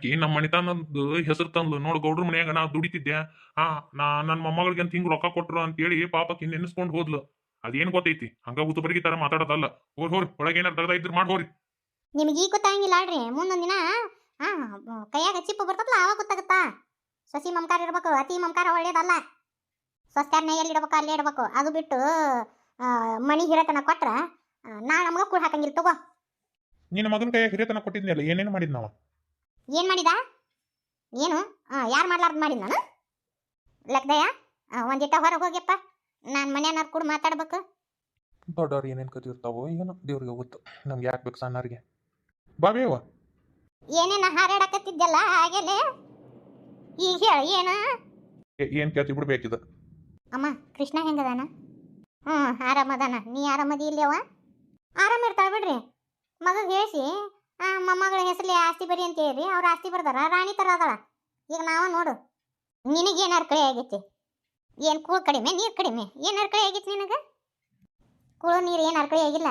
ಆಕಿ ನಮ್ಮ ಮನಿತಾನದ ಹೆಸರು ತಂದು? ನೋಡ್ ಗೌಡ್ರ ಮನ್ಯಾಗ ನಾ ದುಡಿತಿದ್ದೆ. ಹಾ ನಾ ನನ್ನ ಮೊಮ್ಮಗಳಿಗೆ ಅಂತ ಹಿಂಗ್ ರೊಕ್ಕ ಕೊಟ್ರು ಅಂತೇಳಿ ಪಾಪಕ್ಕೆ ನೆನೆಸ್ಕೊಂಡ್ ಹೋದ್ಲು. ಅದೇನ್ ಗೊತ್ತೈತಿ? ಹಂಗ ಉತ್ತಬರಿಗೆ ತರ ಮಾತಾಡೋದಲ್ಲ. ಹೋರ್ ಹೋರ್ ಒಳಗೆ ಏನಾರ ಇದ್ರ ಮಾಡಿ ಹೋರಿ. ನಿಮ್ಗೆ ಈಗ ಗೊತ್ತಾಗಿಲ್ಲ ಅಲ್ರಿ ಮುಂದೊಂದ್ ದಿನ ಹಾ ಕೈಯಾಗ ಚಿಪ್ಪು ಬರ್ತದಲ್ಲ ಆವಾಗ ಗೊತ್ತಾಗತ್ತಾ? ಸಸಿ ಮಮಕಾರ ಇರ್ಬೇಕು ಅತಿ ಮಮಕಾರ ಒಳ್ಳೇದಲ್ಲ. ಸ್ವಸ್ಥಾರನೆ ಎಲ್ಲಿ ಇಡ್ಬೇಕು ಅಲ್ಲೇ ಇಡ್ಬೇಕು. ಅದು ಬಿಟ್ಟು ಆ, ಮಣಿ ಹಿರತನ ಕೊಟ್ರ ನಾ ನಮ್ಗ ಕೂಡ ಹಾಕಂಗಿಲ್ಲ ತಗೋ. ನಿನ್ನ ಮಗನ ಕೈಯಾಗ ಹಿರಿಯತನ ಕೊಟ್ಟಿದ್ನಲ್ಲ ಏನೇನು ಮಾಡಿದ್ ನಾವ ಏನ್ ಮಾಡಿದ? ಏನು? ಯಾರು ಮಾಡ್ಲಾರ್ದು ಮಾಡಿದ ನಾನು? ಒಂದು ಒಂದಿಟ್ಟ ಹೊರಗೆ ಹೋಗ್ಯಪ್ಪ. ನಾನು ಮನ್ಯಾನಾರ್ ಕೂಡ ಮಾತಾಡ್ಬೇಕು. ದೊಡ್ಡವ್ರು ಏನೇನು ಕತಿ ಇರ್ತಾವೋ ಏನೋ ದೇವ್ರಿಗೆ ಗೊತ್ತು. ನಮ್ಗೆ ಯಾಕೆ ಬೇಕು ಸಣ್ಣವ್ರಿಗೆ? ಬಾಬೇವ ಏನೇನ ಹಾರಾಡಕತ್ತಿದ್ದಲ್ಲ ಹಾಗೆಲೆ? ಈಗ ಹೇಳ ಏನು? ಏನ್ ಕೇಳ್ತಿ ಬಿಡ್ಬೇಕಿದ. ಅಮ್ಮ ಕೃಷ್ಣ ಹೆಂಗದಾನ? ಹ್ಞೂ ಆರಾಮದಾನ. ನೀ ಆರಾಮದಿ ಇಲ್ಲವ ಆರಾಮ ಇರ್ತಾಳ ಬಿಡ್ರಿ. ಮಗಗೆ ಹೇಳಿಸಿ. ಮೊಮ್ಮಗಳ ಹೆಸರಲ್ಲಿ ಆಸ್ತಿ ಬರಿ ಅಂತ ಹೇಳ್ರಿ. ಅವ್ರ ಆಸ್ತಿ ಬರ್ದಾರ. ರಾಣಿ ಥರ ಅದಳ. ಈಗ ನಾವು ನೋಡು. ನಿನಗೇನಾರು ಕಡೆ ಆಗೈತಿ? ಏನು ಕೂಳು ಕಡಿಮೆ ನೀರು ಕಡಿಮೆ? ಏನಾರು ಕಡೆ ಆಗೈತಿ ನಿನಗೆ? ಕೂಳು ನೀರು ಏನಾರು ಕಡೆ ಆಗಿಲ್ಲ?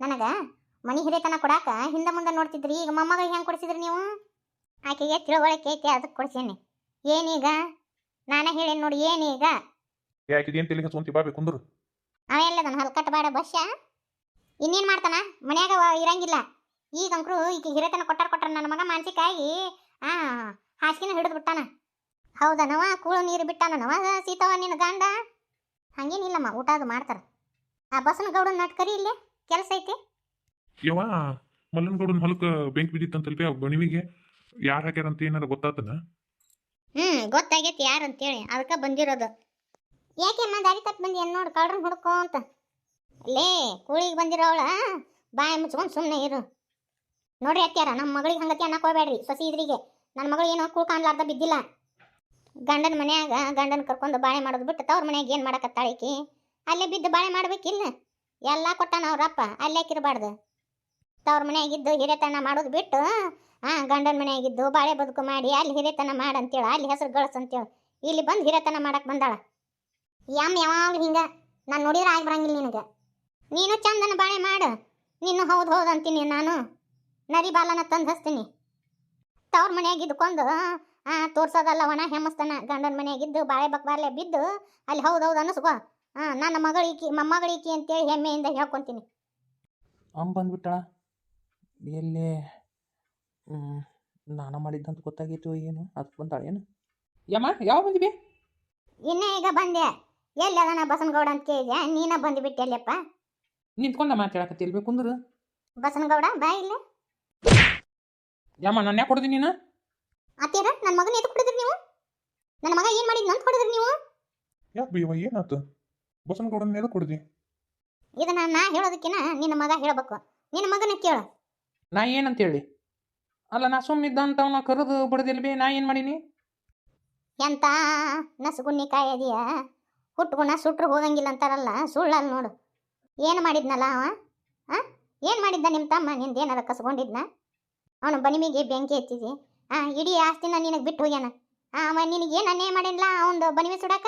ನನಗೆ ಮನೆ ಹಿರಿತನ ಕೊಡಾಕ ಹಿಂದೆ ಮುಂದೆ ನೋಡ್ತಿದ್ರಿ. ಈಗ ಮೊಮ್ಮಗಳಿಗೆ ಹೆಂಗೆ ಕೊಡಿಸಿದ್ರಿ ನೀವು? ಆಕೆಗೆ ತಿಳುವಳಿಕೆ ಐತಿ ಅದಕ್ಕೆ ಕೊಡ್ಸೀನಿ. ಏನೀಗ? ನಾನೇ ಹೇಳೇನು ನೋಡಿ ಏನೀಗ? ಯಾಕಿದೇನು ಕುಂದ್ರು. ಅವೆಲ್ಲದನ ಹಲ್ಕಟ್ ಬಾಡ ಬಸ್ಸ ಇನ್ನೇನ್ ಮಾಡ್ತಾನ? ಮನ್ಯಾಗ ಇರಂಗಿಲ್ಲ? ಈಗ ಅಂಕರು ಈಗ ಹಿರೇತನ ಕೊಟ್ಟಾರ ಕೊಟ್ಟಾರ ನನ್ನ ಮಗ ಮಾನಸಿಕಾಗಿ ಆ ಹಾಸಿಗೆನ ಹಿಡಿದು ಬಿಟ್ಟಾನ. ಹೌದನವ ಕೂಳು ನೀರು ಬಿಟ್ಟಾನವ ಸೀತವ ನಿನ್ನ ಗಾಂಡ? ಹಂಗೇನಿಲ್ಲಮ್ಮ ಊಟ ಅದು ಮಾಡ್ತಾರ. ಆ ಬಸನ ಗೌಡ ನಟ್ಕರಿ ಇಲ್ಲಿ? ಕೆಲಸ ಐತಿ? ಯವ್ವ ಮಲ್ಲನಗೌಡನ ಹೊಲಕ್ಕೆ ಬೆಂಕಿ ಬಿದ್ದಿತ್ತಂತಲ್ಪಿ ಆ ಬಣಿವಿಗೆ? ಯಾರು ಹಾಕ್ಯಾರಂತ ಏನಾರ ಗೊತ್ತಾತನ? ಹ್ಮ್ ಗೊತ್ತಾಗೈತಿ ಯಾರು ಅಂತೇಳಿ. ಅದಕ್ಕೆ ಬಂದಿರೋದು. ಯಾಕೆ ಅಮ್ಮ ದಾರಿ ತಪ್ಪ ಬಂದಿ ಏನ್ ನೋಡಿ ಕಳ್ರನ್ ಹುಡ್ಕೋ ಅಂತ? ಲೇ ಕೂಳಿಗೆ ಬಂದಿರೋವಳ ಬಾಯಿ ಮುಚ್ಕೊಂಡು ಸುಮ್ಮನೆ ಇರು. ನೋಡ್ರಿ ಅತ್ಯಾರ ನಮ್ಮ ಮಗಳಿಗೆ ಹಂಗತಿ ಅನ್ನಕ್ ಹೋಗ್ಬೇಡ್ರಿ ಸೊಸಿ ಇದ್ರಿಗೆ. ನನ್ನ ಮಗಳು ಏನೋ ಕೂಳ್ ಕಾಣ್ಲಾರ್ದ ಬಿದ್ದಿಲ್ಲ. ಗಂಡನ ಮನ್ಯಾಗ, ಗಂಡನ ಕರ್ಕೊಂಡು ಬಾಳೆ ಮಾಡೋದು ಬಿಟ್ಟು ತವ್ರ ಮನ್ಯಾಗ ಏನು ಮಾಡಕತ್ತಾಳಿಕಿ ಅಲ್ಲೇ ಬಿದ್ದು ಬಾಳೆ ಮಾಡ್ಬೇಕಿಲ್ಲ? ಎಲ್ಲ ಕೊಟ್ಟಾನ ಅವ್ರಪ್ಪ ಅಲ್ಲೇ ಕಿರಬಾರ್ದು ತವ್ರ ಮನ್ಯಾಗಿದ್ದು ಹಿರೇತನ ಮಾಡೋದು ಬಿಟ್ಟು ಹಾಂ ಗಂಡನ ಮನೆಯಾಗಿದ್ದು ಬಾಳೆ ಬದುಕು ಮಾಡಿ, ಅಲ್ಲಿ ಹಿರೇತನ ಮಾಡಂತೇಳಿ ಅಲ್ಲಿ ಹೆಸರು ಗಳಸ್ ಅಂತೇಳಿ ಇಲ್ಲಿ ಬಂದು ಹಿರೇತನ ಮಾಡಕ್ ಬಂದಾಳ. ಯಮ್ ಯಾವಾಗ ಹಿಂಗ, ನಾನು ನೋಡಿದ್ರೆ ಆಗಿ ಬರಂಗಿಲ್ಲ ನಿನಗೆ. ನೀನು ಚಂದನ ಬಾಳೆ ಮಾಡು. ನೀನು ಹೌದು ಹೌದು ಅಂತೀನಿ ನಾನು. ನರಿ ಬಾಲನ ತಂದು ಹಚ್ತೀನಿ. ತವ್ರ ಮನೆಯಾಗ ಇದ್ಕೊಂಡು ಹಾಂ ತೋರ್ಸೋದಲ್ಲ ಒಣ ಹೆಮ್ಮಸ್ತನ. ಗಂಡನ ಮನೆಯಾಗಿದ್ದು ಬಾಳೆ ಬಕ್ ಬಾಲೆ ಬಿದ್ದು ಅಲ್ಲಿ ಹೌದು ಹೌದು ಅನ್ನಿಸ್ಕೋ ಹಾಂ ನನ್ನ ಮಗಳಿಕಿ ಮೊಮ್ಮಗಳಿಕಿ ಅಂತೇಳಿ ಹೆಮ್ಮೆಯಿಂದ ಹೇಳ್ಕೊತೀನಿ. ಅಮ್ಮ ಬಂದ್ಬಿಟ್ಟಳ. ಎಲ್ಲಿ ನಾನು ಮಾಡಿದ್ದಂತ ಗೊತ್ತಾಗಿತ್ತು ಏನು ಅದಕ್ಕೆ ಬಂದಾಳ ಏನು? ಯಮ್ಮ ಯಾವ ಬಂದಿವಿ ಇನ್ನೇ ಈಗ ಬಂದೆ. ಎಲ್ಲಿ ಅದನ್ನ ಬಸನಗೌಡ ಅಂತ ಕೇಳಿದೆ. ನೀನ ಬಂದ್ಬಿಟ್ಟೆ ಅಲ್ಲಪ್ಪ ನಿಂತ್ಕೊಂಡ ಮಾತಾಡಕತ್ತಿಲ್ಬೇಕು ಕುಂದ್ರು? ಬಸನಗೌಡ ಬಾ ಇಲ್ಲೇ. ಯಮ್ಮ ನನ್ನ ಯಾಕೆ ಕೊಡ್ತೀನಿ ನೀನು? ಅತ್ತೀರ ನನ್ನ ಮಗನ ಎದ್ದು ಕೊಡಿದ್ರಿ ನೀವು? ನನ್ನ ಮಗ ಏನು ಮಾಡಿದ್ನ ಅಂತ ಕೊಡಿದ್ರಿ ನೀವು? ಯಾಕೆ ಬೀವ ಏನಾಯ್ತು ಬಸವನ ಗೌಡನ ಎದ್ದು ಕೊಡ್ದಿ ಇದನ್ನ ನಾ ಹೇಳೋದಕ್ಕಿನ ನಿನ್ನ ಮಗ ಹೇಳಬೇಕು. ನಿನ್ನ ಮಗನ ಕೇಳು. ನಾ ಏನಂತೇಳಿ? ಅಲ್ಲ ನಾ ಸುಮ್ಮನಿದ್ದ ಅಂತ ಅವನ ಕರೆದು ಬಡ್ದಿಲ್ಬೇ ನಾ ಏನು ಮಾಡೀನಿ? ಎಂತ ನಸುಗುನ್ನಿ ಕಾಯದಿಯ? ಹುಟ್ಟುಗುಣ ಸುಟ್ರು ಹೋಗಂಗಿಲ್ಲ ಅಂತಾರಲ್ಲ ಸುಳ್ಳಲ್ಲ ನೋಡು. ಏನು ಮಾಡಿದ್ನಲ್ಲ ಅವ? ಆ? ಏನು ಮಾಡಿದ್ದ ನಿಮ್ಮ ತಮ್ಮ? ನಿಂದ ಏನಾರ ಕಸ್ಕೊಂಡಿದ್ನ? ಅವನು ಬನಿಮಿಗೆ ಬೆಂಕಿ ಹಚ್ಚಿದಿ ಆ ಇಡೀ ಆಸ್ತಿನ ನಿನಗೆ ಬಿಟ್ಟು ಹೋಗ್ಯಾನ. ಆ ಅವ ನಿನಗೆ ಏನು ಅನ್ಯಾಯ ಮಾಡಿಲ್ಲ ಅವನು ಬನಿಮಿ ಸುಡಾಕ?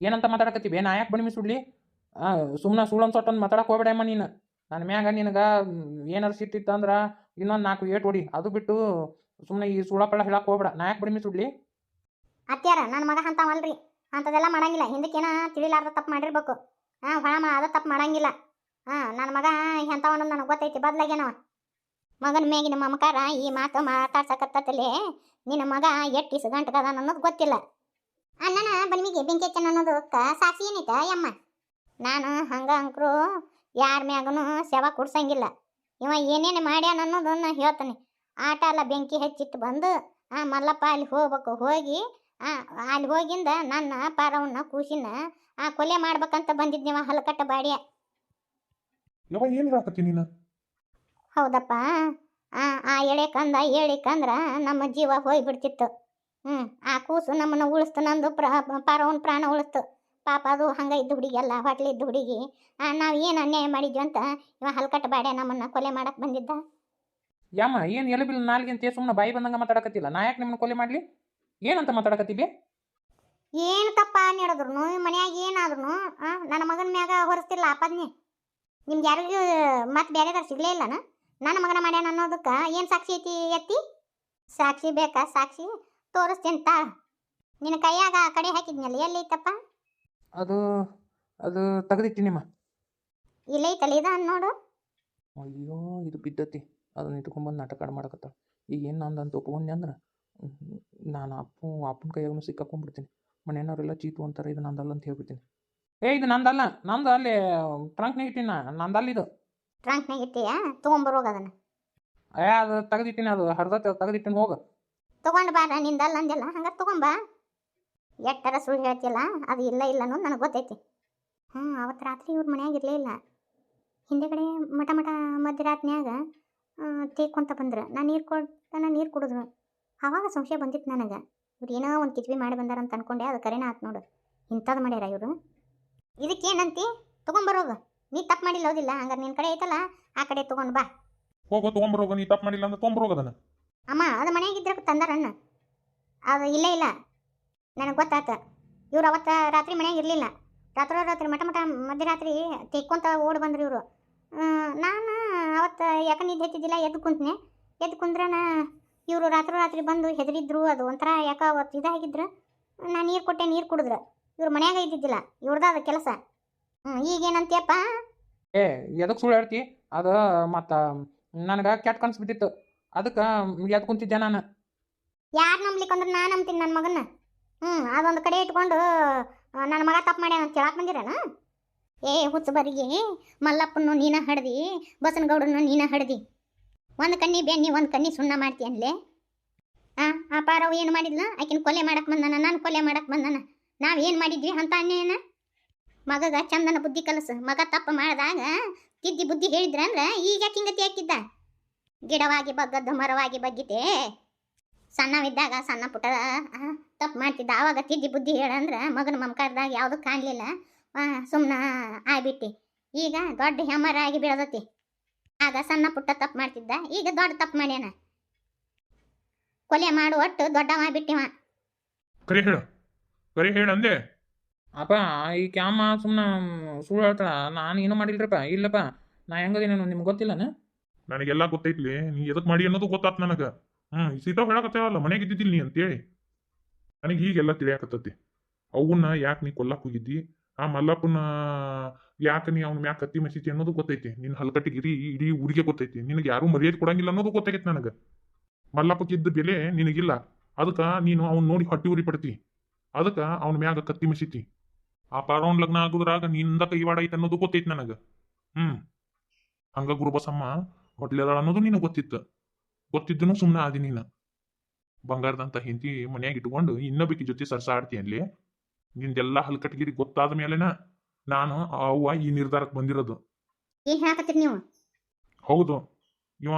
ಏನಂತ ಮಾತಾಡಕತ್ತೀವಿ ನಾ ಯಾಕೆ ಬಣಿಮಿ ಸುಡ್ಲಿ? ಸುಮ್ಮನೆ ಸುಳ್ಳೊಂದು ಸೊಟ್ಟೊಂದು ಮಾತಾಡಕ್ಕೆ ಹೋಗ್ಬೇಡಮ್ಮ ನೀನು. ನನ್ನ ಮ್ಯಾಗ ನಿನಗೆ ಏನಾರು ಸಿಟ್ಟಿತ್ತು ಅಂದ್ರೆ ಇನ್ನೊಂದು ನಾಲ್ಕು ಏಟ್ ಹೊಡಿ. ಅದು ಬಿಟ್ಟು ಸುಮ್ಮನೆ ಈ ಸುಳಪಳ ಹೇಳಕ್ಕೆ ಹೋಗ್ಬೇಡ. ನಾ ಯಾಕೆ ಬನಿಮಿ ಸುಡ್ಲಿ? ಅತ್ಯಾರ ನನ್ನ ಮಗ ಅಂತಾವಲ್ರಿ. ಅಂಥದ್ದೆಲ್ಲ ಮಾಡಂಗಿಲ್ಲ. ಹಿಂದಕ್ಕೇನ ತಿಳಿಲಾರ್ದ ತಪ್ಪು ಮಾಡಿರ್ಬೇಕು. ಹಾಂ ಹೊಳ ಅದ ತಪ್ಪು ಮಾಡಂಗಿಲ್ಲ. ಹಾಂ ನನ್ನ ಮಗ ಎಂಥವನು ನನಗೆ ಗೊತ್ತೈತಿ, ಬದ್ಲಾಗ್ಯಾನವ. ಮಗನ ಮೇಗಿನ ಮಮಕಾರ ಈ ಮಾತು ಮಾತಾಡ್ಸಕತ್ತಲೆ ನಿನ್ನ ಮಗ ಎಷ್ಟು ಗಂಟಗದ ಅನ್ನೋದು ಗೊತ್ತಿಲ್ಲ. ಅಣ್ಣನ ಬನ್ಮಿಗೆ ಬೆಂಕಿ ಅನ್ನೋದು ಕ ಸಾಕ್ಷಿ ಏನೈತ ಯಮ್ಮ? ನಾನು ಹಂಗ ಅಂಕ್ರು, ಯಾರ ಮ್ಯಾಗನು ಸೇವ ಕುಡ್ಸಂಗಿಲ್ಲ. ಇವ ಏನೇನು ಮಾಡ್ಯಾನ ಅನ್ನೋದನ್ನ ಹೇಳ್ತಾನೆ. ಆಟ ಎಲ್ಲ ಬೆಂಕಿ ಹಚ್ಚಿಟ್ಟು ಬಂದು, ಆ ಮಲ್ಲಪ್ಪ ಅಲ್ಲಿ ಹೋಗ್ಬೇಕು, ಹೋಗಿ ಅಲ್ಲಿ ಹೋಗಿಂದ ನನ್ನ ಪಾರವನ್ನ ಕೂಸಿನ, ಆ ಕೊಲೆ ಮಾಡ್ಬೇಕಂತ ಬಂದಿದ್ನಿವ, ಹಲಕಟ್ಟ ಬಾಡಿಯ. ಯವ್ವ ಏನು ಹೇಳಕತ್ತಿ ನೀನು? ಹೌದಪ್ಪ. ಆ ಆ ಎಳೆ ಕಂದ ಕಂದ್ರ ನಮ್ಮ ಜೀವ ಹೋಗ್ಬಿಡ್ತಿತ್ತು ಹ್ಞೂ ಆ ಕೂಸು ನಮ್ಮನ್ನು ಉಳಿಸ್ತು ನಂದು ಪ್ರ ಪಾರವನ್ ಪ್ರಾಣ ಉಳಿಸ್ತು. ಪಾಪ ಅದು ಹಂಗೆ ಇದ್ದು ಹುಡುಗಿ ಅಲ್ಲ ಹೊಟ್ಲಿ ಇದ್ದು ಹುಡುಗಿ. ನಾವು ಏನು ಅನ್ಯಾಯ ಮಾಡಿದ್ವಿ ಅಂತ ಇವ ಹಲ್ಕಟ್ಟ ಬಾಡೆ ನಮ್ಮನ್ನು ಕೊಲೆ ಮಾಡಕ್ಕೆ ಬಂದಿದ್ದ? ಯಮ್ಮ ಏನು ಎಲ್ಲ ಬಿಲ್ ನಾಲ್ಗೆ ಅಂತ ಸುಮ್ಮನೆ ಬಾಯಿ ಬಂದಂಗೆ ಮಾತಾಡಕತ್ತಿಲ್ಲ? ನಾ ಯಾಕೆ ನಿಮ್ಮನ್ನ ಕೊಲೆ ಮಾಡಲಿ? ಏನಂತ ಮಾತಾಡಕತ್ತೀವಿ? ಏನು ತಪ್ಪ ನೀಡಿದ್ರು ಮನ್ಯಾಗ ಏನಾದ್ರು ನನ್ನ ಮಗನ ಮ್ಯಾಗ ಹೊರಿಸ್ತಿಲ್ಲ ಆಪಾದ್ನೆ ನಿಮ್ಗೆ ಯಾರಿಗೂ ಮತ್ತೆ ಬೇರೆದಾರು ಸಿಗ್ಲೇ ಇಲ್ಲನ? ನನ್ನ ಮಗನ ಮಾಡ್ಯಾನ ಅನ್ನೋದಕ್ಕೆ ಏನು ಸಾಕ್ಷಿ ಐತಿ ಎತ್ತಿ? ಸಾಕ್ಷಿ ಬೇಕಾ ಸಾಕ್ಷಿ? ತೋರಿಸ್ತೀನಿ ತಾ ನಿನ್ನ ಕೈಯಾಗ ಆ ಕಡೆ ಹಾಕಿದ್ನಲ್ಲ ಎಲ್ಲಿ ಐತಪ್ಪ ಅದು ಅದು ತೆಗೆದಿಟ್ಟಿನಿಮ್ಮ ಇಲ್ಲೈತಲ್ಲ ಇದ ನೋಡು. ಅಯ್ಯೋ ಇದು ಬಿದ್ದತಿ. ಅದನ್ನ ಇಟ್ಕೊಂಡ್ಬಂದು ನಾಟಕ ಮಾಡಕತ್ತ. ಈಗ ಏನು ಅಂತ ಒಪ್ಕೊಂಡೆ ಅಂದ್ರೆ ನಾನು ಅಪ್ಪು ಅಪ್ಪನ ಕೈಯಾಗೂ ಸಿಕ್ಕಾಕೊಂಡ್ಬಿಡ್ತೀನಿ ಮನೆಯವ್ರೆಲ್ಲ ಚೀತು ಅಂತಾರೆ ಇದು ನಂದಲ್ಲ ಅಂತ ಹೇಳ್ಬಿಡ್ತೀನಿ. ಏ ಇದು ನಂದಲ್ಲ. ನಂದು ಅಲ್ಲಿ ಟ್ರಂಕ್ನಾಗ ಇಟ್ಟಿನ ನಂದಲ್ಲ ಇದು ಟ್ರಂಕ್ನಾಗ ಇಟ್ಟಿಯಾ? ತೊಗೊಂಬರೋಗ ಅದನ್ನ. ಏ ಅದು ತಗದಿತ್ತಿನ ಅದು. ಹರಿದತ್ತೆ ತಗದಿತ್ತಿನ ಹೋಗ. ತೊಗೊಂಡು ಬಾರ ನಿಂದಲ್ಲ ಅಂದಿಲ್ಲ ಹಂಗಾರೆ ಬಾ ಎಟ್ಟರ ಸುಳ್ಳು ಹೇಳ್ತಿಲ್ಲ ಅದು ಇಲ್ಲ ಇಲ್ಲ ಅನ್ನೋದು ನನಗೆ ಗೊತ್ತೈತಿ. ಹ್ಞೂ ಅವತ್ತು ರಾತ್ರಿ ಇವ್ರ ಮನ್ಯಾಗ ಇರಲೇ ಇಲ್ಲ. ಹಿಂದೆಗಡೆ ಮಠ ಮಠ ಮಧ್ಯರಾತ್ನ್ಯಾಗ ತೇಕೊಂತ ಬಂದ್ರೆ ನಾ ನೀರು ಕೊಡ್ತಾನ ನೀರು ಕುಡಿದ್ರು. ಆವಾಗ ಸಂಶಯ ಬಂದಿತ್ತು ನನಗೆ. ಇವ್ರು ಏನೋ ಒಂದು ಕಿಚ್ಬಿ ಮಾಡಿ ಬಂದಾರ ಅಂತ ಅನ್ಕೊಂಡೆ. ಅದು ಕರೆನ ಆತು ನೋಡು. ಇಂಥದ್ದು ಮಾಡ್ಯಾರ ಇವರು. ಇದಕ್ಕೇನಂತಿ ತೊಗೊಂಬರೋಗ ನೀ ತಪ್ಪು ಮಾಡಿಲ್ಲ ಹೌದಿಲ್ಲ? ಹಂಗಾರೆ ನಿನ್ನ ಕಡೆ ಐತಲ್ಲ ಆ ಕಡೆ ತೊಗೊಂಡು ಬಾ. ಹೋಗೋ ತೊಗೊಂಬರೋಗ ನೀ ತಪ್ಪು ಮಾಡಿಲ್ಲ ಅಂದ್ರೆ ತೊಗೊಂಬರೋಗ ಅದನ್ನ. ಅಮ್ಮ ಅದು ಮನೆಯಾಗಿದ್ರೆ ತಂದಾರಣ್ಣ ಅದು ಇಲ್ಲ ಇಲ್ಲ. ನನಗೆ ಗೊತ್ತಾತ. ಇವ್ರು ಅವತ್ತು ರಾತ್ರಿ ಮನ್ಯಾಗ ಇರಲಿಲ್ಲ. ರಾತ್ರಿ ರಾತ್ರಿ ಮಟ ಮಟ ಮಧ್ಯರಾತ್ರಿ ತೆಕ್ಕೊಂತ ಓಡಿ ಬಂದ್ರು ಇವರು. ನಾನು ಅವತ್ತು ಯಾಕೆ ನಿದ್ದೆ ಹತ್ತಿದ್ದಿಲ್ಲ ಎದ್ದು ಕುಂತ್ನೆ. ಎದ್ದು ಕುಂದ್ರನ ಇವರು ರಾತ್ರಿ ರಾತ್ರಿ ಬಂದು ಹೆದರಿದ್ರು. ಅದು ಒಂಥರ ಯಾಕೆ ಅವತ್ತು ಇದಾಗಿದ್ರು. ನಾನು ನೀರು ಕೊಟ್ಟೆ ನೀರು ಕುಡಿದ್ರು. ಇವ್ರು ಮನ್ಯಾಗ ಇದ್ದಿದ್ದಿಲ್ಲ ಇವ್ರದ ಅದು ಕೆಲಸ. ಹ್ಞೂ ಈಗೇನಂತೀಯಪ್ಪ? ಏ ಎದಕ್ಕೆ ಸುಳ್ಳು ಹೇಳ್ತಿ? ಅದು ಮತ್ತು ನನಗೆ ಕೆಟ್ಟ ಕನ್ಸು ಬಿದ್ದಿತ್ತು. ಅದಕ್ಕೆ ಎದ್ದು ಕುಂತಿದ್ದೆ ನಾನು. ಯಾರು ನಂಬ್ಲಿಕ್ಕಂದ್ರೆ ನಾನು ನಂಬ್ತೀನಿ ನನ್ನ ಮಗನ ಹ್ಞೂ ಅದೊಂದು ಕಡೆ ಇಟ್ಕೊಂಡು ನನ್ನ ಮಗ ತಪ್ಪು ಮಾಡ್ಯಾನ ಅಂತ ಕೇಳಕ್ಕೆ ಬಂದಿರೇನ? ಏ ಹುಚ್ಚ ಬರಿಗೆ ಮಲ್ಲಪ್ಪನ್ನು ನೀನ ಹಡ್ದಿ ಬಸನಗೌಡನ್ನು ನೀನ ಹಡ್ದಿ. ಒಂದು ಕಣ್ಣಿ ಬೆಣ್ಣಿ ಒಂದು ಕಣ್ಣಿ ಸುಣ್ಣ ಮಾಡ್ತಿ ಅನ್ಲೆ? ಆ ಆ ಪಾರವ್ ಏನು ಮಾಡಿದ್ಲ? ಆಕಿನ ಕೊಲೆ ಮಾಡಕ್ಕೆ ಬಂದನ ನಾನು ಕೊಲೆ ಮಾಡಕ್ಕೆ ಬಂದಾನ? ನಾವು ಏನು ಮಾಡಿದ್ವಿ ಅಂತ ಅನ್ಯನ ಮಗಗ ಚಂದನ ಬುದ್ಧಿ ಕಲಸು, ಮಗ ತಪ್ಪು ಮಾಡಿದಾಗ ತಿದ್ದಿ ಬುದ್ಧಿ ಹೇಳಿದ್ರ ಅಂದ್ರೆ ಈಗ ಕಿಂಗತಿ ಹಾಕಿದ್ದ? ಗಿಡವಾಗಿ ಬಗ್ಗದ್ದು, ಮರವಾಗಿ ಬಗ್ಗಿತೆ ಸಣ್ಣವಿದ್ದಾಗ ಸಣ್ಣ ಪುಟ್ಟ ತಪ್ಪು ಮಾಡ್ತಿದ್ದ. ಆವಾಗ ತಿದ್ದಿ ಬುದ್ಧಿ ಹೇಳಂದ್ರೆ ಮಗನ ಮಮಕಾರದಾಗ ಯಾವುದೂ ಕಾಣಲಿಲ್ಲ. ಸುಮ್ಮನೆ ಆಗ್ಬಿಟ್ಟಿ. ಈಗ ದೊಡ್ಡ ಹೆಮ್ಮರ ಆಗಿ ಬೆಳೆದತಿ. ಆಗ ಸಣ್ಣ ಪುಟ್ಟ ತಪ್ಪು ಮಾಡ್ತಿದ್ದ. ಈಗ ದೊಡ್ಡ ತಪ್ಪು ಮಾಡ್ಯಾನ. ಕೊಲೆ ಮಾಡು ಒಟ್ಟು ದೊಡ್ಡವ ಬಿಟ್ಟಿವ ಕರಿ ಹೇಳು. ಕರಿ ಹೇಳಂದೆ ಅಪ್ಪ ಈ ಕ್ಯಾಮ ಸುಮ್ಮನೆ ಸುಳ್ಳು ಹೇಳ್ತಾಳ ನಾನು ಏನೂ ಮಾಡಿಲ್ರಪ್ಪ. ಇಲ್ಲಪ್ಪ. ನಾ ಹೆಂಗದೇನು ನಿಮ್ಗೆ ಗೊತ್ತಿಲ್ಲನ? ನನಗೆಲ್ಲ ಗೊತ್ತೈತ್ಲಿ. ನೀ ಎದಕ್ ಮಾಡಿ ಅನ್ನೋದು ಗೊತ್ತಾತ್ ನನಗೆ. ಹ್ಮ್ ಸೀತಾ ಹೇಳಕತ್ತೇವಲ್ಲ ಮನೆಗೆ ಇದ್ದಿದ್ದಿಲ್ಲ ನೀ ಅಂತೇಳಿ. ನನಗೆ ಹೀಗೆಲ್ಲ ತಿಳಿಯಾಕತ್ತತಿ. ಅವನ್ನ ಯಾಕೆ ನೀ ಕೊಲ್ಲಕ್ ಹೋಗಿದ್ದಿ? ಆ ಮಲ್ಲಪ್ಪನ ಯಾಕೆ ನೀ ಅವ್ನ ಮ್ಯಾಕ್ ಕತ್ತಿ ಮಸೀತಿ ಅನ್ನೋದು ಗೊತ್ತೈತಿ. ನಿನ್ನ ಹಲ್ಕಟ್ಟಿಗಿರಿ ಇಡೀ ಊರಿಗೆ ಗೊತ್ತೈತಿ. ನಿನಗೆ ಯಾರು ಮರ್ಯಾದೆ ಕೊಡಂಗಿಲ್ಲ ಅನ್ನೋದು ಗೊತ್ತಾಗೈತಿ ನನಗೆ. ಮಲ್ಲಪ್ಪಕ್ಕಿದ್ದ ಬೆಲೆ ನಿನಗಿಲ್ಲ. ಅದಕ್ಕೆ ನೀನು ಅವ್ನ ನೋಡಿ ಹೊಟ್ಟಿ ಉರಿ ಪಡ್ತಿ ಅದಕ್ಕೆ ಅವನ ಮ್ಯಾಗ ಕತ್ತಿ ಮಿಸಿತಿ. ಆ ಪಾರವನ್ ಲಗ್ನ ಆಗುದ್ರಾಗ ನಿಂದ ಕೈವಾಡ ಐತೆ ಅನ್ನೋದು ಗೊತ್ತೈತಿ ನನಗೆ. ಹ್ಮ್. ಹಂಗ ಗುರುಬಸಮ್ಮ ಹೊಟ್ಲೆದಾಳ ಅನ್ನೋದು ನಿನಗೆ ಗೊತ್ತಿತ್ತು. ಗೊತ್ತಿದ್ದನು ಸುಮ್ಮನೆ ಆದಿ ನೀನು. ಬಂಗಾರದಂತ ಹಿಂತಿ ಮನ್ಯಾಗ ಇಟ್ಕೊಂಡು ಇನ್ನೊಬ್ಬಕಿ ಜೊತೆ ಸರ್ಸಾಡ್ತಿ ಅಲ್ಲಿ. ನಿಂದೆಲ್ಲ ಹಲ್ಕಟ್ಗಿರಿ ಗೊತ್ತಾದ ಮೇಲೆನ ನಾನು ಅವ್ವ ಈ ನಿರ್ಧಾರಕ್ಕೆ ಬಂದಿರೋದು. ಏನು ಹೇಳಕತ್ತೀರಿ ನೀವು? ಹೌದು. ಇವ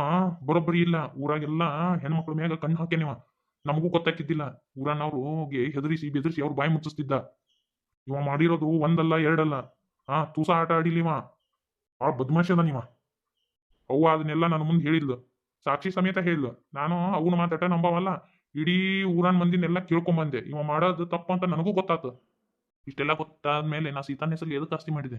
ಬರೋಬ್ಬರಿ ಇಲ್ಲ. ಊರಾಗೆಲ್ಲ ಹೆಣ್ಮಕ್ಳ ಮ್ಯಾಗ ಕಣ್ಣು ಹಾಕ್ಯಾನಿವ ನಮಗೂ ಗೊತ್ತಾಕಿದ್ದಿಲ್ಲ ಊರನವ್ರಿಗೆ ಹೆದರಿಸಿ, ಬೆದರಿಸಿ ಅವ್ರು ಬಾಯಿ ಮುಚ್ಚಿಸ್ತಿದ್ದ. ಇವ ಮಾಡಿರೋದು ಒಂದಲ್ಲ, ಎರಡಲ್ಲ. ಆ ತೂಸ ಆಟ ಆಡಿಲಿವ ಭಾಳ ಬದ್ಮಾಶ್ ಅದ ನೀವ. ಅವ್ವ ಅದನ್ನೆಲ್ಲ ನನ್ನ ಮುಂದೆ ಹೇಳಿದ್ಲು. ಸಾಕ್ಷಿ ಸಮೇತ ಹೇಳಿದ್ಲು ನಾನು ಅವನ ಮಾತಾಟ ನಂಬವಲ್ಲ. ಇಡೀ ಊರನ್ ಮಂದಿನೆಲ್ಲ ಕೇಳ್ಕೊಂಬಂದೆ. ಇವ ಮಾಡೋದು ತಪ್ಪು ಅಂತ ನನಗೂ ಗೊತ್ತಾತು. ಇಷ್ಟೆಲ್ಲ ಗೊತ್ತಾದ್ಮೇಲೆ ನಾ ಸೀತಾನ ಹೆಸರು ಎದಕ್ಕೆ ಆಸ್ತಿ ಮಾಡಿದೆ?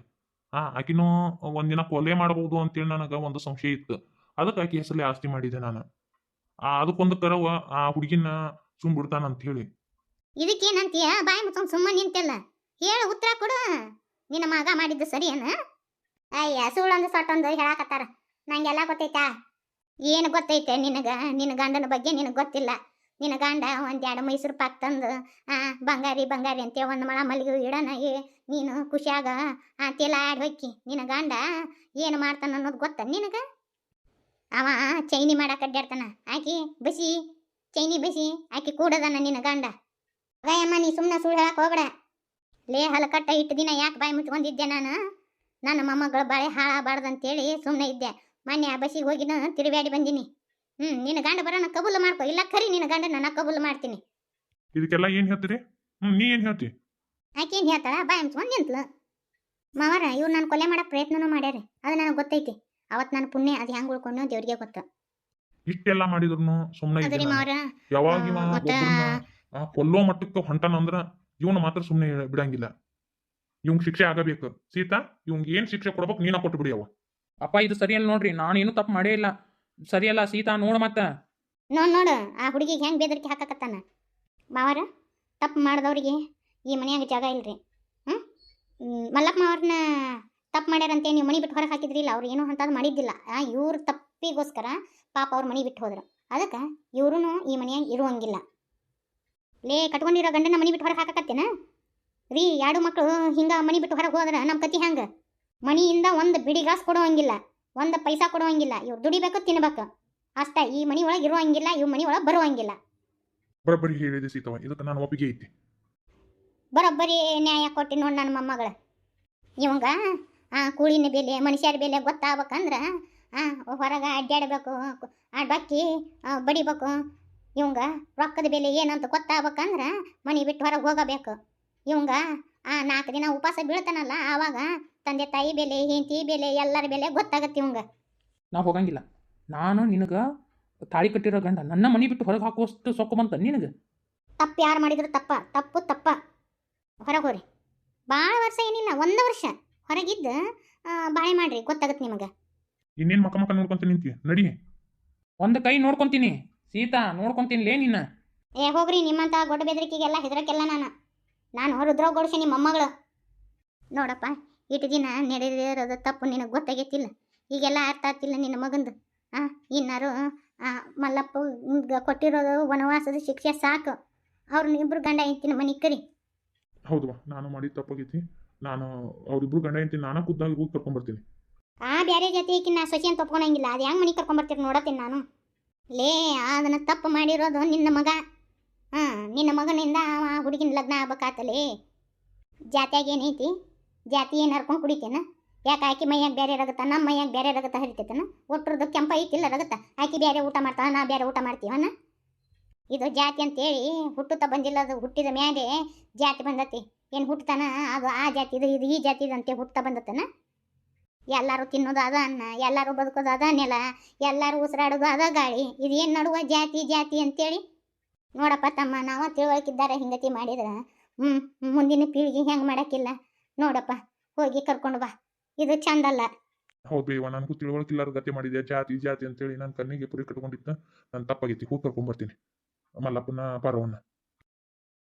ಹಾ, ಆಕಿನೂ ಒಂದಿನ ಕೊಲೆ ಮಾಡಬಹುದು ಅಂತೇಳಿ ನನಗೆ ಒಂದು ಸಂಶಯ ಇತ್ತು. ಅದಕ್ಕೆ ಆಕಿ ಹೆಸರಲ್ಲಿ ಆಸ್ತಿ ಮಾಡಿದೆ ನಾನು. ಆ ಅದಕ್ಕೊಂದು ಕರವ, ಆ ಹುಡುಗಿನ ಸುಮ್ ಬಿಡ್ತಾನ ಅಂತ ಹೇಳಿ ಇದಕ್ಕೇನಂತೀಯ? ಬಾಯಿ ಮುಚ್ಚ ಸುಮ್ಮನೆ ನಿಂತಿಲ್ಲ. ಹೇಳು, ಉತ್ತರ ಕೊಡು. ನಿನ್ನ ಮಗ ಮಾಡಿದ್ದು ಸರಿಯೇನ? ಅಯ್ಯ, ಸುಳ್ಳೊಂದು ಸೊಟ್ಟೊಂದು ಹೇಳಾಕತ್ತಾರ. ನಂಗೆಲ್ಲ ಗೊತ್ತೈತಾ? ಏನು ಗೊತ್ತೈತೆ ನಿನಗ? ನಿನ್ನ ಗಂಡನ ಬಗ್ಗೆ ನಿನಗೆ ಗೊತ್ತಿಲ್ಲ. ನಿನ್ನ ಗಂಡ ಒಂದೆರಡು ಮೈಸೂರು ಪಾಕ್ ತಂದು ಬಂಗಾರಿ ಬಂಗಾರಿ ಅಂತ ಒಂದು ಮಳ ಮಲ್ಲಿಗೆ ಇಡನ ಏ- ನೀನು ಖುಷಿಯಾಗ ತೇಲ ಆಡಿ ಹೊಕ್ಕಿ. ನಿನ್ನ ಗಂಡ ಏನು ಮಾಡ್ತಾನ ಅನ್ನೋದು ಗೊತ್ತ ನಿನಗ? ಅವ ಚೈನಿ ಮಾಡಕ್ಕೆ ಅಡ್ಡಾಡ್ತಾನ. ಆಕಿ ಬಸಿ ಚೈನಿ ಬಸಿ ಆಕಿ ಕೂಡದನ ನಿನ್ನ ಗಂಡ. ಅಯ್ಯಮ್ಮ ನೀ ಸುಮ್ಮನೆ ಸುಳ್ಳು ಹೇಳಕ್ ಹೋಗ್ಬೇಡ. ಲೇ ಹಲಕಟ್ಟ ಇಟ್ಟು ದಿನ ಯಾಕೆ ಬಾಯಿ ಮುಚ್ಕೊಂಡಿದ್ದೆ ನಾನು? ನನ್ನ ಮೊಮ್ಮಗಳು ಬಾಳೆ ಹಾಳಾಗಬಾರ್ದು ಅಂತೇಳಿ ಸುಮ್ಮನೆ ಇದ್ದೆ. ಮೊನ್ನೆ ಆ ಬಸ್ಸಿಗೆ ಹೋಗಿ ನಾನು ತಿರುಗಾಡಿ ಬಂದೀನಿ. ಹ್ಞೂ ನಿನ್ನ ಗಂಡ ಬರೋಣ ಕಬೂಲು ಮಾಡ್ಕೊ. ಇಲ್ಲ ಖರಿ ನಿನ್ನ ಗಂಡ ನಾನು ಕಬೂಲು ಮಾಡ್ತೀನಿ. ಇದಕ್ಕೆಲ್ಲ ಏನು ಹೇಳ್ತೀರಿ? ಹ್ಮ್ ನೀ ಏನು ಹೇಳ್ತಿ? ಆಕೇನು ಹೇಳ್ತಾಳ? ಬಾಯಿ ಮುಚ್ಕೊಂಡು ನಿಂತ್ಲು ಮಾವರ ಇವ್ರು ನಾನು ಕೊಲೆ ಮಾಡೋ ಪ್ರಯತ್ನನೂ ಮಾಡ್ಯಾರೆ. ಅದು ನನಗೆ ಗೊತ್ತೈತಿ. ಅವತ್ತು ನಾನು ಪುಣ್ಯ ಅದು ಹೆಂಗೆ ಉಳ್ಕೊಂಡು ದೇವ್ರಿಗೆ ಗೊತ್ತು. ಇಷ್ಟೆಲ್ಲ ಮಾಡಿದ್ರು ಸುಮ್ಮನೆ ಯಾವಾಗ ಇವ ಒಬ್ಬರನ್ನ ಕೊಲ್ಲೋ ಮಟ್ಟಕ್ಕೆ ಹೊಂಟನ ಅಂದ್ರ ಇವನು ಮಾತ್ರ ಸುಮ್ಮನೆ ಬಿಡಂಗಿಲ್ಲ. ಇವಂಗ್ ಶಿಕ್ಷೆ ಆಗಬೇಕು. ಸೀತಾ ಇವಂಗ್ ಏನ್ ಶಿಕ್ಷೆ ಕೊಡ್ಬೇಕು ನೀನ ಕೊಟ್ಟು ಬಿಡಿ ಅವ ಅಪ್ಪ ಇದು ಸರಿಯಲ್ಲ ನೋಡ್ರಿ ನಾನೇನು ತಪ್ಪು ಮಾಡೇ ಇಲ್ಲ. ಸರಿಯಲ್ಲ ಸೀತಾ ನೋಡ ಮತ್ತ. ನೋಡ್ ನೋಡ ಆ ಹುಡುಗಿಗೆ ಹೆಂಗ್ ಬೇದರಿಕೆ ಹಾಕಕತ್ತಾನ? ಮಾವರ ತಪ್ಪು ಮಾಡಿದವ್ರಿಗೆ ಈ ಮನ್ಯಾಗ ಜಾಗ ಇಲ್ರಿ. ಹ್ಮ್? ಮಲ್ಲಪ್ಪ ಮಾವ್ರನ್ನ ತಪ್ಪು ಮಾಡ್ಯಾರಂತೆ ನೀವು ಮನೆ ಬಿಟ್ಟು ಹೊರಗೆ ಹಾಕಿದ್ರಿಲ್ಲ ಅವ್ರು ಏನೂ ಅಂಥದ್ದು ಮಾಡಿದ್ದಿಲ್ಲ. ಇವ್ರ ತಪ್ಪಿಗೋಸ್ಕರ ಪಾಪ ಅವ್ರು ಮನೆ ಬಿಟ್ಟು ಹೋದ್ರು. ಅದಕ್ಕೆ ಇವ್ರೂ ಈ ಮನೆಯಾಗ ಇರುವಂಗಿಲ್ಲ. ಲೇ ಕಟ್ಕೊಂಡಿರೋ ಗಂಡನ ಮನೆ ಬಿಟ್ಟು ಹೊರಗೆ ಹಾಕಕತ್ತೇನ? ರೀ ಎರಡು ಮಕ್ಕಳು ಹಿಂಗೆ ಮನೆ ಬಿಟ್ಟು ಹೊರಗೆ ಹೋದ್ರೆ ನಮ್ಮ ಕತಿ ಹೆಂಗೆ ಮನೆಯಿಂದ ಒಂದು ಬಿಡಿಗಾಸ್ ಕೊಡುವಂಗಿಲ್ಲ ಒಂದು ಪೈಸಾ ಕೊಡುವಂಗಿಲ್ಲ ಇವ್ರು ದುಡಿಬೇಕು ತಿನ್ಬೇಕು. ಅಷ್ಟ ಈ ಮನಿ ಒಳಗೆ ಇರುವಂಗಿಲ್ಲ ಇವ್ ಮನಿ ಒಳಗೆ ಬರುವಂಗಿಲ್ಲ. ಬರೋಬ್ಬರಿ ಹೇಳಿದೆ ಸೀತವ ಇದಕ್ಕೆ ನಾನು ಒಪ್ಪಿಗೆ ಐತಿ. ಬರೋಬ್ಬರಿ ನ್ಯಾಯ ಕೊಟ್ಟಿ ನೋಡಿ ನನ್ನ ಮೊಮ್ಮಗಳ. ಇವಂಗ ಕೂಳಿನ ಬೆಲೆ ಮನುಷ್ಯರ ಬೆಲೆ ಗೊತ್ತಾಗ್ಬೇಕಂದ್ರೆ ಆ ಹೊರಗೆ ಅಡ್ಡಾಡಬೇಕು ಬಕ್ಕಿ ಬಡಿಬೇಕು ಇವಂಗ ರೊಕ್ಕದ ಬೆಲೆ ಏನಂತ ಗೊತ್ತಾಗ್ಬೇಕಂದ್ರೆ ಮನೆ ಬಿಟ್ಟು ಹೊರಗೆ ಹೋಗಬೇಕು. ಇವಂಗ ಆ ನಾಲ್ಕು ದಿನ ಉಪವಾಸ ಬೀಳ್ತಾನಲ್ಲ ಆವಾಗ ತಂದೆ ತಾಯಿ ಬೆಲೆ ಹೆಂಡತಿ ಬೆಲೆ ಎಲ್ಲರ ಬೆಲೆ ಗೊತ್ತಾಗತ್ತೆ ಇವಂಗ. ನಾ ಹೋಗಂಗಿಲ್ಲ. ನಾನು ನಿನಗೆ ತಾಳಿ ಕಟ್ಟಿರೋ ಗಂಡ ನನ್ನ ಮನೆ ಬಿಟ್ಟು ಹೊರಗೆ ಹಾಕುವಷ್ಟು ಸೊಕ್ಕು ಬಂತ ನಿನಗೆ? ತಪ್ಪು ಯಾರು ಮಾಡಿದ್ರು ತಪ್ಪ ತಪ್ಪು ತಪ್ಪ. ಹೊರಗೆ ಹೋರಿ ಭಾಳ ವರ್ಷ ಏನಿಲ್ಲ ಒಂದು ವರ್ಷ. ಹೊರಗಿದ್ದು ಆ, ಬಾಳೆ ಮಾಡ್ರಿ ಗೊತ್ತಾಗತ್ತೆ ನಿಮಗೆ. ಇನ್ನೇನ್ ಮಕ್ಕ ಮಕ್ಕ ನೋಡ್ಕೊಂತ ನಿಂತಿ? ನಡಿ. ಒಂದು ಕೈ ನೋಡ್ಕೊಂತೀನಿ. ಸೀತಾ ನೋಡ್ಕೊಂತೀನಿ ಲೇ ನಿನ್ನ. ಏ ಹೋಗ್ರಿ ನಿಮ್ಮಂತ ಗೊಡ್ಡ ಬೆದರಿಕೆಗೆಲ್ಲ ಹೆದರಕ್ಕೆಲ್ಲ ನಾನು. ನಾನು ರುದ್ರ ಗೋಡ್ಸಿ ನಿಮ್ಮ ಮೊಮ್ಮಗಳು ನೋಡಪ್ಪ ಇಟ್ಟು ದಿನ ನಡೆದಿರೋದು ತಪ್ಪು ನಿನಗೆ ಗೊತ್ತಾಗೈತಿಲ್ಲ. ಈಗೆಲ್ಲ ಅರ್ಥ ಆಗ್ತಿಲ್ಲ ನಿನ್ನ ಮಗಂದು. ಆ ಇನ್ನಾರು ಆ, ಮಲ್ಲಪ್ಪ ಕೊಟ್ಟಿರೋದು ವನವಾಸದ ಶಿಕ್ಷೆ ಸಾಕು. ಅವ್ರನ್ನ ಇಬ್ರು ಗಂಡ ಹೆಂಡ್ತಿನ ಮನೆ ಕರಿ. ಹೌದು ನಾನು ಮಾಡಿದ ತಪ್ಪಾಗೈತಿ. ನಾನು, ಅವ್ರಿಬ್ರು ಗಂಡ ಹೆಂಡತಿ, ನಾನು ಖುದ್ದಾಗಿ ಹೋಗಿ ಕರ್ಕೊಂಡ್ ಆ ಬೇರೆ ಜಾತಿ ನಾ ಸೊಸಿ ಅಂತ ಒಪ್ಕೊಳಂಗಿಲ್ಲ ಅದು ಹೆಂಗೆ ಕರ್ಕೊಂಡ್ ಕರ್ಕೊಂಬರ್ತೀರಿ ನೋಡತ್ತೀನಿ ನಾನು. ಲೇ ಅದನ್ನ ತಪ್ಪು ಮಾಡಿರೋದು ನಿನ್ನ ಮಗ. ಹಾಂ, ನಿನ್ನ ಮಗನಿಂದ ಅವ ಹುಡುಗಿನ ಲಗ್ನ ಆಗ್ಬೇಕಾತಲೇ. ಜಾತಿಯಾಗ ಏನೈತಿ? ಜಾತಿ ಏನು ಹರ್ಕೊಂಡು ಕುಡಿತೇನ? ಯಾಕೆ ಆಕಿ ಮೈಯಾಗ ಬೇರೆ ರಗತ್ತ ನಮ್ಮ ಮೈಯಾಗ ಬೇರೆ ರಗತ್ತ ಹರಿತೈತನ? ಒಟ್ಟರದ್ದು ಕೆಂಪ ಐತಿಲ್ಲ ರಗತ್ತ ಆಕಿ ಬೇರೆ ಊಟ ಮಾಡ್ತಾವ, ನಾ ಬೇರೆ ಊಟ ಮಾಡ್ತೀವನ ಇದು ಜಾತಿ ಅಂತೇಳಿ ಹುಟ್ಟುತ್ತಾ ಬಂದಿಲ್ಲ, ಅದು ಹುಟ್ಟಿದ ಮ್ಯಾಲೆ ಜಾತಿ ಬಂದತಿ. ಏನು ಹುಟ್ಟತಾನ ಅದು ಆ ಜಾತಿ ಇದು ಈ ಜಾತಿ ಇದು ಅಂತೇಳಿ ಹುಟ್ತಾ ಬಂದತನ? ಎಲ್ಲರೂ ತಿನ್ನೋದು ಅದ ಅನ್ನ, ಎಲ್ಲರೂ ಬದುಕೋದು ಅದ ನೆಲ, ಎಲ್ಲರೂ ಉಸಿರಾಡೋದು ಅದ ಗಾಳಿ ಏನು ನಡುವ ಜಾತಿ ಜಾತಿ ಅಂತೇಳಿ? ನೋಡಪ್ಪ ತಮ್ಮ, ನಾವು ತಿಳುವಳಿಕಿದ್ದಾರೆ ಹಿಂಗತಿ ಮಾಡಿದ್ರೆ ಹ್ಞೂ ಮುಂದಿನ ಪೀಳಿಗೆ ಹೆಂಗೆ ಮಾಡೋಕ್ಕಿಲ್ಲ ನೋಡಪ್ಪ, ಹೋಗಿ ಕರ್ಕೊಂಡು ಬಾ. ಇದು ಚಂದಲ್ಲ. ಹೌದು ಇವ ನನಗೂ ತಿಳುವಳಿಕಿಲ್ಲಾರ ಗತಿ ಮಾಡಿದೆ, ಜಾತಿ ಜಾತಿ ಅಂತೇಳಿ ನನ್ನ ಕಣ್ಣಿಗೆ ಪುರಿ ಕಟ್ಕೊಂಡಿದ್ದ, ನಾನು ತಪ್ಪಾಗೈತಿ, ಹೋಗಿ ಕರ್ಕೊಂಡ್ಬರ್ತೀನಿ ಮಲ್ಲಪ್ಪನ ಪಾರವನ್ನ